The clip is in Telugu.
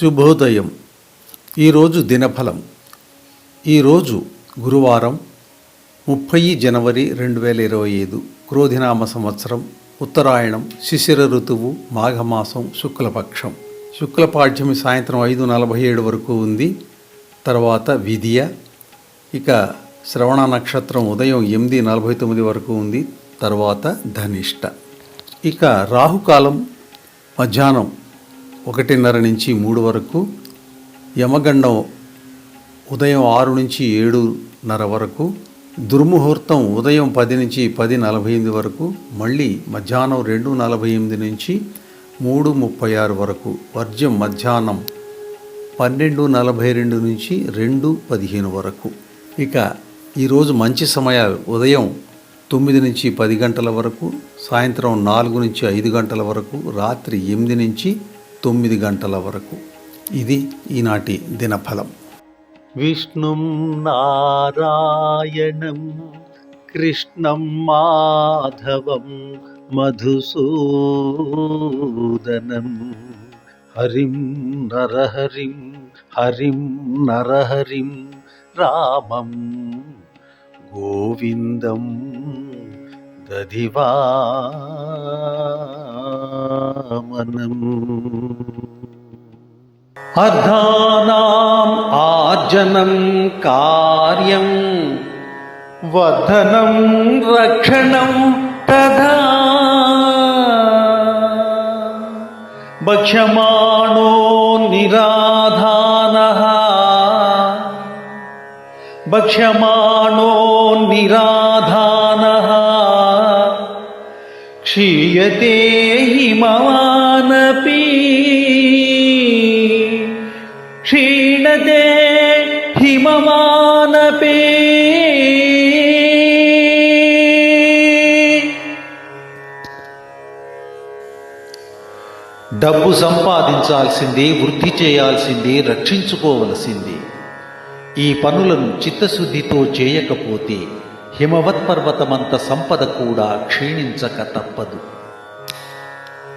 శుభోదయం. ఈరోజు దినఫలం. ఈరోజు గురువారం ముప్పై జనవరి రెండు వేల ఇరవై ఐదు క్రోధినామ సంవత్సరం ఉత్తరాయణం శిశిర ఋతువు మాఘమాసం శుక్లపక్షం. శుక్లపాఠ్యమి సాయంత్రం ఐదు నలభై ఏడు వరకు ఉంది. తర్వాత విధియ ఇక శ్రవణ నక్షత్రం ఉదయం ఎనిమిది నలభై తొమ్మిది వరకు ఉంది. తర్వాత ధనిష్ట. ఇక రాహుకాలం మధ్యాహ్నం ఒకటిన్నర నుంచి మూడు వరకు యమగండం ఉదయం ఆరు నుంచి ఏడున్నర వరకు దుర్ముహూర్తం ఉదయం పది నుంచి పది నలభై ఎనిమిది వరకు మళ్ళీ మధ్యాహ్నం రెండు నలభై ఎనిమిది నుంచి మూడు ముప్పై ఆరు వరకు వర్జ్యం మధ్యాహ్నం పన్నెండు నలభై రెండు నుంచి రెండు పదిహేను వరకు. ఇక ఈరోజు మంచి సమయాలు ఉదయం తొమ్మిది నుంచి పది గంటల వరకు సాయంత్రం నాలుగు నుంచి ఐదు గంటల వరకు రాత్రి ఎనిమిది నుంచి తొమ్మిది గంటల వరకు. ఇది ఈనాటి దినఫలం. విష్ణుం నారాయణం కృష్ణం మాధవం మధుసూదనం. హరిం నరహరిం హరిం నరహరిం రామం గోవిందం దధివా అర్ధానాం ఆర్జనం కార్యం వర్ధనం రక్షణం తథా భక్ష్యమాణో నిరాధాన భక్ష్యమాణో నిరాధాన క్షీయతే హిమవానపి. క్షీణతే హిమవానపి. డబ్బు సంపాదించాల్సిందే వృద్ధి చేయాల్సిందే రక్షించుకోవలసిందే. ఈ పనులను చిత్తశుద్ధితో చేయకపోతే హిమవత్పర్వతమంత సంపద కూడా క్షీణించక తప్పదు.